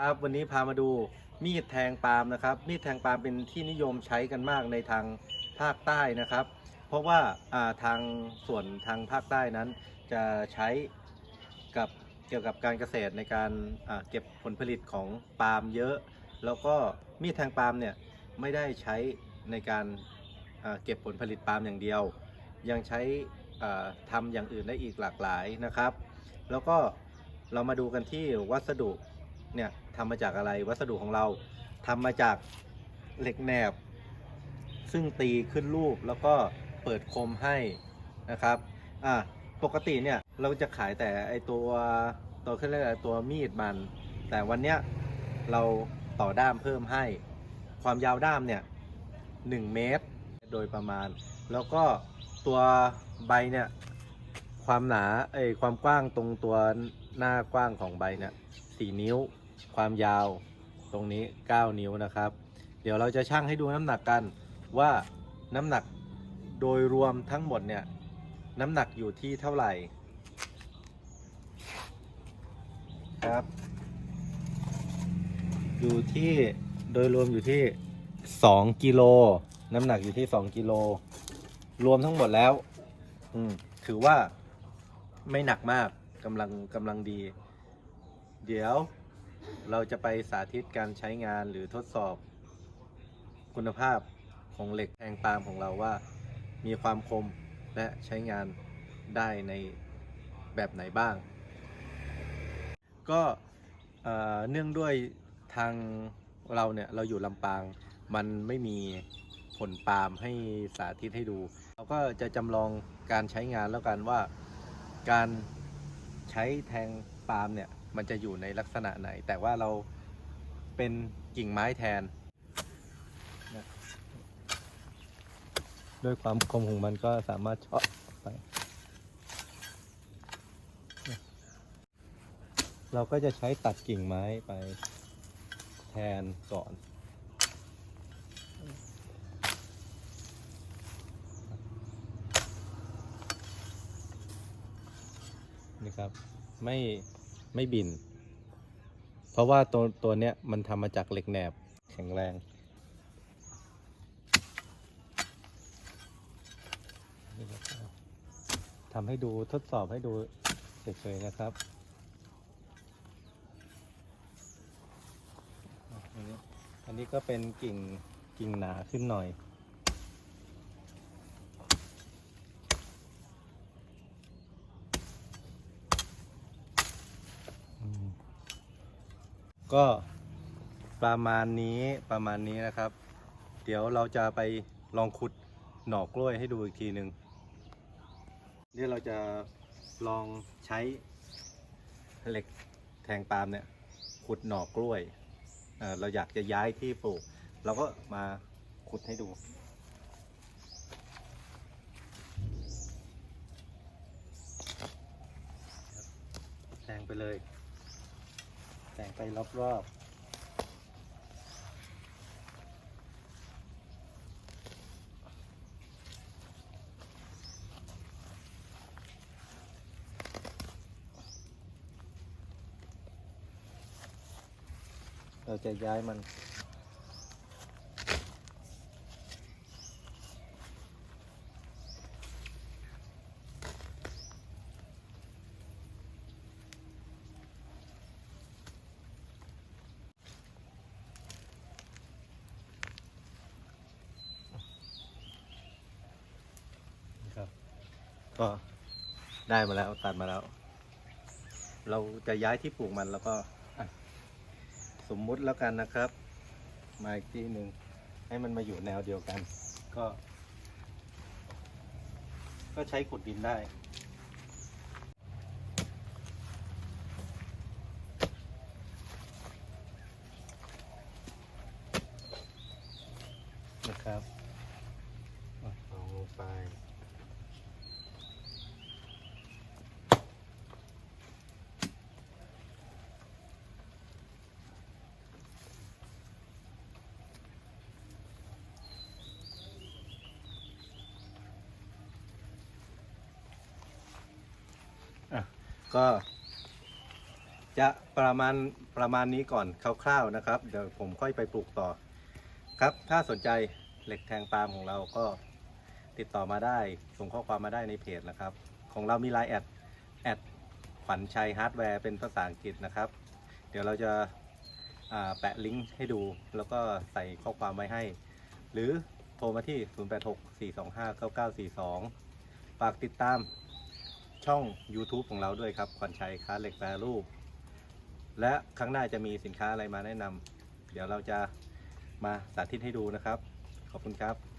ครับวันนี้พามาดูมีดแทงปาล์มนะครับ มีดแทงปาล์มเป็นที่นิยมใช้กันมากในทางภาคใต้นะครับ เพราะว่าอ่าทางส่วนทางภาคใต้นั้น จะใช้กับเกี่ยวกับการเกษตรในการอ่าเก็บผลผลิตของปาล์มเยอะ แล้วก็มีดแทงปาล์มเนี่ยไม่ได้ใช้ในการอ่าเก็บผลผลิตปาล์มอย่างเดียว ยังใช้อ่าทำอย่างอื่นได้อีกหลากหลายนะครับ แล้วก็เรามาดูกันที่วัสดุเนี่ย ทำมาจากอะไรวัสดุของเราทำมาจากเหล็กแหนบ ซึ่งตีขึ้นรูปแล้วก็เปิดคมให้นะครับอะปกติเนี่ยเราจะขายแต่ไอตัวตัวเขาเรียกอะไรตัวมีดมัน แต่วันเนี้ยเราต่อด้ามเพิ่มให้ ความยาวด้ามเนี่ย1เมตรโดยประมาณ แล้วก็ตัวใบเนี่ยความหนาเอ้ยความกว้างตรงตัวหน้ากว้างของใบเนี่ย4นิ้ว ความยาวตรงนี้ 9 นิ้วนะครับ เดี๋ยวเราจะชั่งให้ดูน้ำหนักกันว่าน้ำหนักโดยรวมทั้งหมดเนี่ยน้ำหนักอยู่ที่เท่าไหร่ครับ อยู่ที่โดยรวมอยู่ที่ 2กิโลน้ำหนักอยู่ที่ 2กิโลรวมทั้งหมดแล้ว อืมถือว่าไม่หนักมากกำลังกำลังดี เดี๋ยว เราจะไปสาธิตการใช้งานหรือทดสอบ คุณภาพของเหล็กแทงปาล์มของเราว่ามีความคมและใช้งานได้ในแบบไหนบ้าง ก็เนื่องด้วยทางเราเนี่ยเราอยู่ลำปาง มันไม่มีผลปาล์มให้สาธิตให้ดู เราก็จะจำลองการใช้งานแล้วกันว่าการใช้แทงปาล์มเนี่ย มันจะอยู่ในลักษณะไหน แต่ว่าเราเป็นกิ่งไม้แทน ด้วยความคมของมันก็สามารถเฉาะไป เราก็จะใช้ตัดกิ่งไม้ไปแทนก่อนนี่ครับไม่ ไม่บิน เพราะว่าตัวตัวเนี้ยมันทำมาจากเหล็กแหนบแข็งแรงทำให้ดูทดสอบให้ดูเฉยๆนะครับอันนี้ก็เป็นกิ่งกิ่งหนาขึ้นหน่อย ก็ประมาณนี้ประมาณนี้นะครับ เดี๋ยวเราจะไปลองขุดหน่อกล้วยให้ดูอีกทีหนึ่งเนี่เราจะลองใช้เหล็กแทงปาล์มเนี่ยขุดหน่อกล้วยเเราอยากจะย้ายที่ปลูก เราก็มาขุดให้ดูแทงไปเลย แสงไปรอบๆ เราจะย้ายมัน ครับ ก็ได้มาแล้วตัดมาแล้ว เราจะย้ายที่ปลูกมันแล้วก็สมมุติแล้วกันนะครับ มาอีกที่หนึ่งให้มันมาอยู่แนวเดียวกัน ก็ ก็ใช้ขุดดินได้นะครับเอาลงไป ก็ จะประมาณประมาณนี้ก่อนคร่าวๆนะครับ เดี๋ยวผมค่อยไปปลูกต่อ ครับ ถ้าสนใจเหล็กแทงปาล์มของเราก็ติดต่อมาได้ ส่งข้อความมาได้ในเพจนะครับ ของเรามีไลน์แอดแอดขวัญชัยฮาร์ดแวร์เป็นภาษาอังกฤษนะครับ เดี๋ยวเราจะาแปะลิงก์ให้ดู แล้วก็ใส่ข้อความไว้ให้ หรือโทรมาที่ 0864259942 ฝากติดตาม ช่อง YouTube ของเราด้วยครับขวัญชัยค้าเหล็กแปรรูป และครั้งหน้าจะมีสินค้าอะไรมาแนะนำเดี๋ยวเราจะมาสาธิตให้ดูนะครับ ขอบคุณครับ